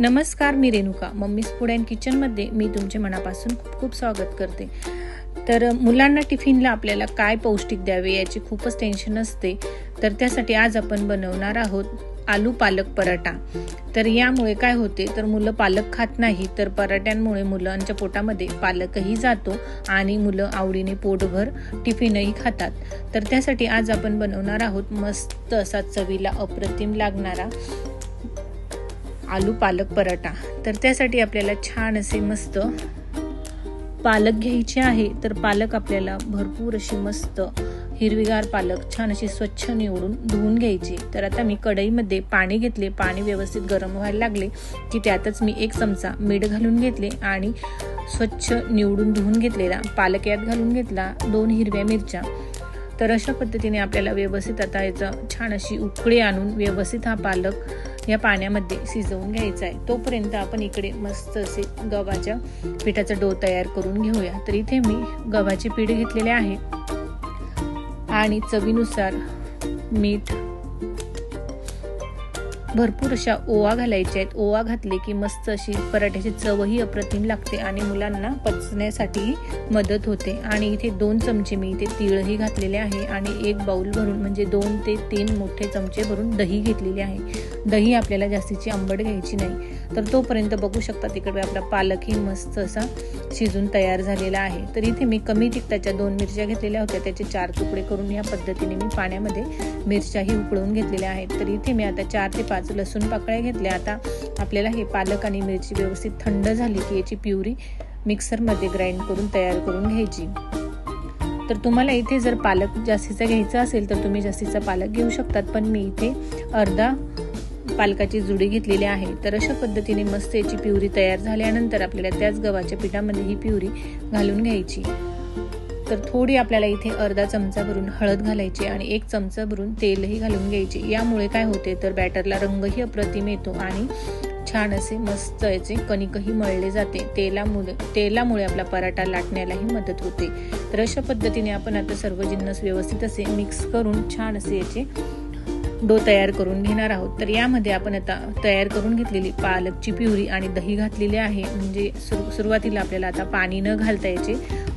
नमस्कार मी Renuka. Mummy's food and किचनमध्ये मी तुमचे मनापासून खूप खूप स्वागत करते. तर मुलांना टिफिनला आपल्याला काय पौष्टिक द्यावे याची खूपच टेन्शन असते. तर त्यासाठी आज आपण बनवणार आहोत आलू पालक पराठा. तर यामुळे काय होते तर मुलं पालक खात नाही तर पराठ्यांमुळे मुलांच्या पोटामध्ये पालकही जातो आणि मुलं आवडीने पोटभर टिफिनही खातात. तर त्यासाठी आज आपण बनवणार आहोत मस्त असा चवीला अप्रतिम लागणारा आलू पालक पराठा. तर त्यासाठी आपल्याला छान असे मस्त पालक घ्यायचे आहे. तर पालक आपल्याला भरपूर अशी मस्त हिरवीगार पालक छान अशी स्वच्छ निवडून धुवून घ्यायची. तर आता मी कढईमध्ये पाणी घेतले. पाणी व्यवस्थित गरम व्हायला लागले की त्यातच मी एक चमचा मीठ घालून घेतले आणि स्वच्छ निवडून धुवून घेतलेला पालक यात घालून घेतला दोन हिरव्या मिरच्या. तर अशा पद्धतीने आपल्याला व्यवस्थित आता याचं छान अशी उकळी आणून व्यवस्थित हा पालक या पाण्यामध्ये शिजवून घ्यायचा आहे. तोपर्यंत आपण इकडे मस्त असे गव्हाच्या पिठाचा डो तयार करून घेऊया. तर इथे मी गव्हाचे पीठ घेतलेले आहे. आणि चवीनुसार मीठ भरपूर अशा ओवा घालायच्या आहेत. ओवा घातले की मस्त अशी पराठ्याची चवही अप्रतिम लागते आणि मुलांना पचण्यासाठी मदत होते. आणि इथे दोन चमचे मी इथे तिळही घातलेले आहे आणि एक बाऊल भरून म्हणजे दोन ते तीन मोठे चमचे भरून दही घेतलेले आहे. दही आपल्याला जास्तीची आंबट घ्यायची नाही. तर तोपर्यंत बघू शकता तिकडे आपला पालकही मस्त असा शिजून तयार झालेला आहे. तर इथे मी कमी तिखटाच्या दोन मिरच्या घेतलेल्या होत्या. त्याचे चार तुकडे करून या पद्धतीने मी पाण्यामध्ये मिरच्याही उकळून घेतलेल्या आहेत. तर इथे मी आता चार ते पाच लसूण पाकळ्या घेतल्या. आता आपल्याला हे पालक आणि मिरची व्यवस्थित थंड झाली की याची प्युरी मिक्सरमध्ये ग्राइंड करून तयार करून घ्यायची. तर तुम्हाला इथे जर पालक जास्तीचा घ्यायचा असेल तर तुम्ही जास्तीचा पालक घेऊ शकतात पण मी इथे अर्धा पालकाची जुडी घेतलेली आहे. तर अशा पद्धतीने मस्त याची प्युरी तयार झाल्यानंतर आपल्याला त्याच गव्हाच्या पिठामध्ये ही प्युरी घालून घ्यायची. तर थोडी आपल्याला इथे अर्धा चमचा भरून हळद घालायची आणि एक चमचा भरून तेलही घालून घ्यायचे. यामुळे काय होते तर बॅटरला रंगही अप्रतिम येतो आणि छान असे मस्त याचे कणिकही मळले जाते. तेलामुळे तेलामुळे आपला पराठा लाटण्यालाही मदत होते. तर अशा पद्धतीने आपण आता सर्व जिन्नस व्यवस्थित असे मिक्स करून छान असे याचे डो तयार करून घेणार आहोत. तर यामध्ये आपण आता तयार करून घेतलेली पालकची प्युरी आणि दही घातलेली आहे. म्हणजे सुरू सुरुवातीला आपल्याला आता पाणी न घालता याचे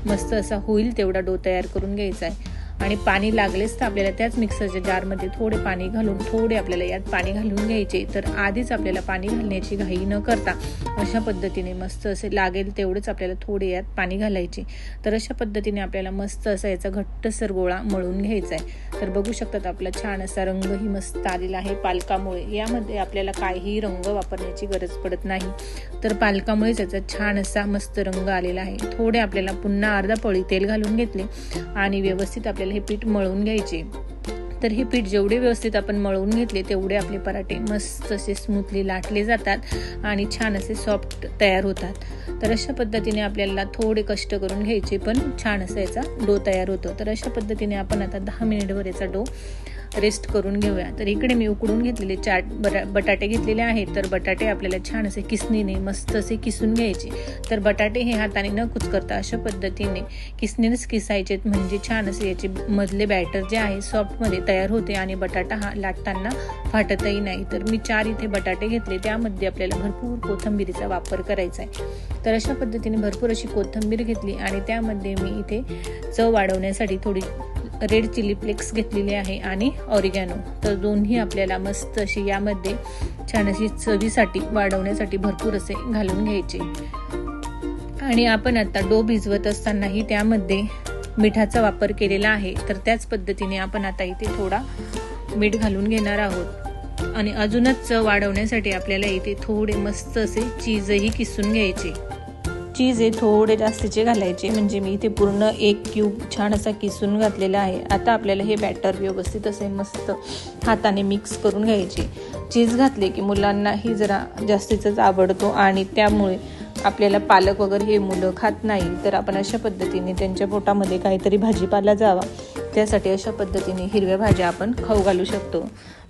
मस्त असा होईल तेवढा डो तयार करून घ्यायचा आहे. आणि पाणी लागलेच तर आपल्याला त्याच मिक्सरच्या जारमध्ये थोडे पाणी घालून थोडे आपल्याला यात पाणी घालून घ्यायचे. तर आधीच आपल्याला पाणी घालण्याची घाई न करता अशा पद्धतीने मस्त असे लागेल तेवढंच आपल्याला थोडे यात पाणी घालायचे. तर अशा पद्धतीने आपल्याला मस्त असा याचा घट्टसर गोळा मळून घ्यायचा आहे. तर बघू शकतात आपला छान असा रंगही मस्त आलेला आहे पालकामुळे. यामध्ये आपल्याला काहीही रंग वापरण्याची गरज पडत नाही. तर पालकामुळेच याचा छान असा मस्त रंग आलेला आहे. थोडे आपल्याला पुन्हा अर्धा पळी तेल घालून घेतले आणि व्यवस्थित आपल्याला हे पीठ मळून घ्यायचे. तर हे पीठ जेवढे व्यवस्थित आपण मळवून घेतले तेवढे आपले पराठे मस्त असे स्मूथली लाटले जातात आणि छान असे सॉफ्ट तयार होतात. तर अशा पद्धतीने आपल्याला थोडे कष्ट करून घ्यायचे पण छान असा याचा डो तयार होतो. तर अशा पद्धतीने आपण आता दहा मिनिटभर याचा डो रेस्ट करून घेऊया. तर इकडे मी उकडून घेतलेले चाट बटाटे घेतलेले आहेत. तर बटाटे आपल्याला छान असे किसणीने मस्त असे किसून घ्यायचे. तर बटाटे हे हाताने न कुचकरता अशा पद्धतीने किसणीनेच किसायचे म्हणजे छान असे याचे मधले बॅटर जे आहे सॉफ्टमध्ये तयार होते आणि बटाटा हा लाटताना फाटतही नाही. तर मी चार इथे बटाटे घेतले. त्यामध्ये आपल्याला भरपूर कोथंबिरीचा वापर करायचा आहे. तर अशा पद्धतीने भरपूर अशी कोथंबीर घेतली आणि त्यामध्ये मी इथे चव वाढवण्यासाठी थोडी रेड चिली फ्लेक्स घेतलेली आहे आणि ऑरिगॅनो. तर दोन्ही आपल्याला मस्त अशी यामध्ये छान अशी चवीसाठी वाढवण्यासाठी भरपूर असे घालून घ्यायचे. आणि आपण आता डो भिजवत असतानाही त्यामध्ये मिठाचा वापर केलेला आहे. तर त्याच पद्धतीने आपण आता इथे थोडा मीठ घालून घेणार आहोत. आणि अजूनच चव वाढवण्यासाठी आपल्याला इथे थोडे मस्त असे चीजही किसून घ्यायचे. चीज हे थोडे जास्तीचे घालायचे. म्हणजे मी इथे पूर्ण एक क्यूब छान असा किसून घातलेला आहे. आता आपल्याला हे बॅटर व्यवस्थित असे मस्त हाताने मिक्स करून घ्यायचे. चीज घातले की मुलांनाही जरा जास्तीचाच आवडतो आणि त्यामुळे आपल्याला पालक वगैरे हे मुलं खात नाही. तर आपण अशा पद्धतीने त्यांच्या पोटामध्ये काहीतरी भाजीपाला जावा. त्यासाठी अशा पद्धतीने हिरव्या भाज्या आपण खाऊ घालू शकतो.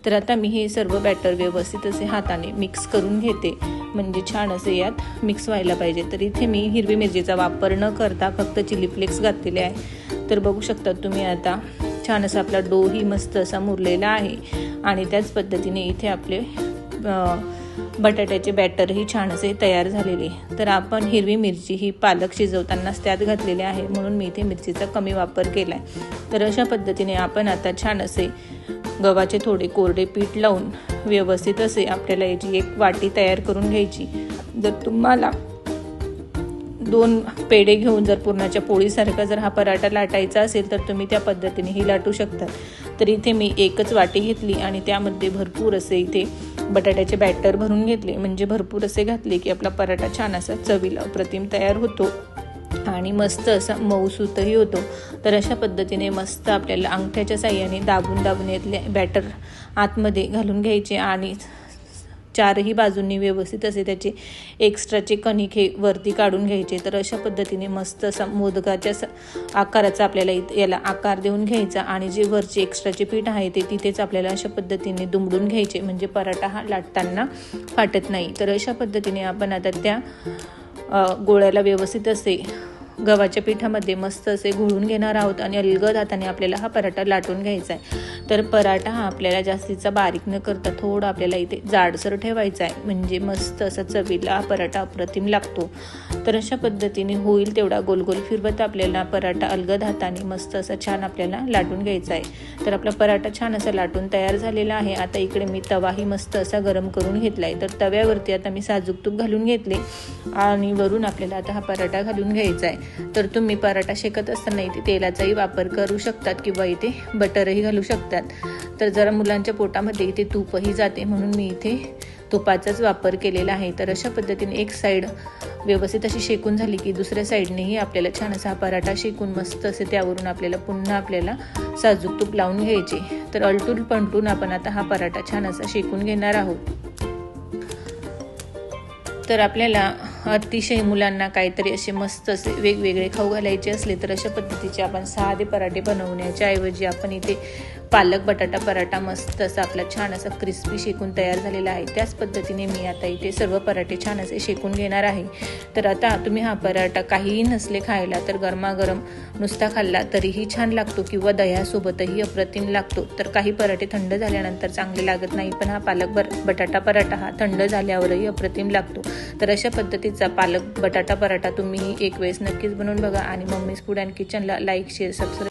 तर आता मी हे सर्व बॅटर व्यवस्थित असे हाताने मिक्स करून घेते. म्हणजे छान असे यात मिक्स व्हायला पाहिजे. तर इथे मी हिरवी मिरचीचा वापर न करता फक्त चिली फ्लेक्स घातलेले आहे. तर बघू शकता तुम्ही आता छान असा आपला डोही मस्त असा मुरलेला आहे. आणि त्याच पद्धतीने इथे आपले बटाट्याचे बॅटरही छान असे तयार झालेले तर आपण हिरवी मिरची ही पालक शिजवतानाच त्यात घातलेली आहे म्हणून मी इथे मिरचीचा कमी वापर केला आहे तर अशा पद्धतीने आपण आता छान असे गव्हाचे थोडे कोरडे पीठ लावून व्यवस्थित असे आपल्याला याची एक वाटी तयार करून घ्यायची. जर तुम्हाला दोन पेढे घेऊन जर पुरणाच्या पोळीसारखा जर हा पराठा लाटायचा असेल तर तुम्ही त्या पद्धतीनेही लाटू शकता. तर इथे मी एकच वाटी घेतली आणि त्यामध्ये भरपूर असे इथे बटाट्याचे बॅटर भरून घेतले म्हणजे भरपूर असे घातले की आपला पराठा छान असा चवीला अप्रतिम तयार होतो. आणि मस्त असा मऊसूतही होतो. तर अशा पद्धतीने मस्त आपल्याला अंगठ्याच्या साह्याने दाबून दाबून यातले बॅटर आतमध्ये घालून घ्यायचे आणि चारही बाजूंनी व्यवस्थित असे त्याचे एक्स्ट्राचे कणिक हे वरती काढून घ्यायचे. तर अशा पद्धतीने मस्त असा मोदकाच्या आकाराचा आपल्याला याला आकार देऊन घ्यायचा आणि जे वरचे एक्स्ट्राचे पीठ आहे ते तिथेच आपल्याला अशा पद्धतीने दुमडून घ्यायचे. म्हणजे पराठा हा लाटताना फाटत नाही. तर अशा पद्धतीने आपण आता त्या गोळ्याला व्यवस्थित असे गव्हाच्या पिठामध्ये मस्त असे घोळून घेणार आहोत आणि अलगद हाताने आपल्याला हा पराठा लाटून घ्यायचा आहे. तर पराठा हा आपल्याला जास्तीचा बारीक न करता थोडा आपल्याला इथे जाडसर ठेवायचा आहे. म्हणजे मस्त असा चवीला हा पराठा अप्रतिम लागतो. तर अशा पद्धतीने होईल तेवढा गोलगोल फिरवत आपल्याला पराठा अलगद हाताने मस्त असा छान आपल्याला लाटून घ्यायचा आहे. तर आपला पराठा छान असा लाटून तयार झालेला आहे. आता इकडे मी तवाही मस्त असा गरम करून घेतला आहे तर तव्यावरती आता मी साजूक तूप घालून घेतले आणि वरून आपल्याला आता हा पराठा घालून घ्यायचा आहे. तर तुम्ही पराठा शेकत असताना इथे तेलाचाही वापर करू शकतात किंवा इथे बटरही घालू शकतात तर जरा मुलांच्या पोटामध्ये इथे तूपही जाते म्हणून मी इथे तुपाचाच वापर केलेला आहे. तर अशा पद्धतीने एक साईड व्यवस्थित अशी शेकून झाली की दुसऱ्या साईडनेही आपल्याला छान असा हा पराठा शेकून मस्त असे त्यावरून आपल्याला पुन्हा आपल्याला साजूक तूप लावून घ्यायचे. तर अलटून पलटून आपण आता हा पराठा छान असा शेकून घेणार आहोत. तर आपल्याला अतिशय मुलांना काहीतरी असे मस्त असे वेगवेगळे खाऊ घालायचे असले तर अशा पद्धतीचे आपण साधे पराठे बनवण्याच्या ऐवजी आपण इथे पालक बटाटा पराठा मस्त असा आपला छान असा क्रिस्पी शेकून तयार झालेला आहे. त्याच पद्धतीने मी आता इथे सर्व पराठे छान असे शेकून घेणार आहे. तर आता तुम्ही हा पराठा काहीही नसले खायला तर गरमागरम नुसता खाल्ला तरीही छान लागतो किंवा दह्यासोबतही अप्रतिम लागतो. तर काही पराठे थंड झाल्यानंतर चांगले लागत नाही पण हा पालक बर बटाटा पराठा हा थंड झाल्यावरही अप्रतिम लागतो. तर अशा पद्धतीचा पालक बटाटा पराठा तुम्ही एक वेळेस नक्कीच बनवून बघा आणि मम्मीज फूड अँड किचनला लाईक शेअर सबस्क्राईब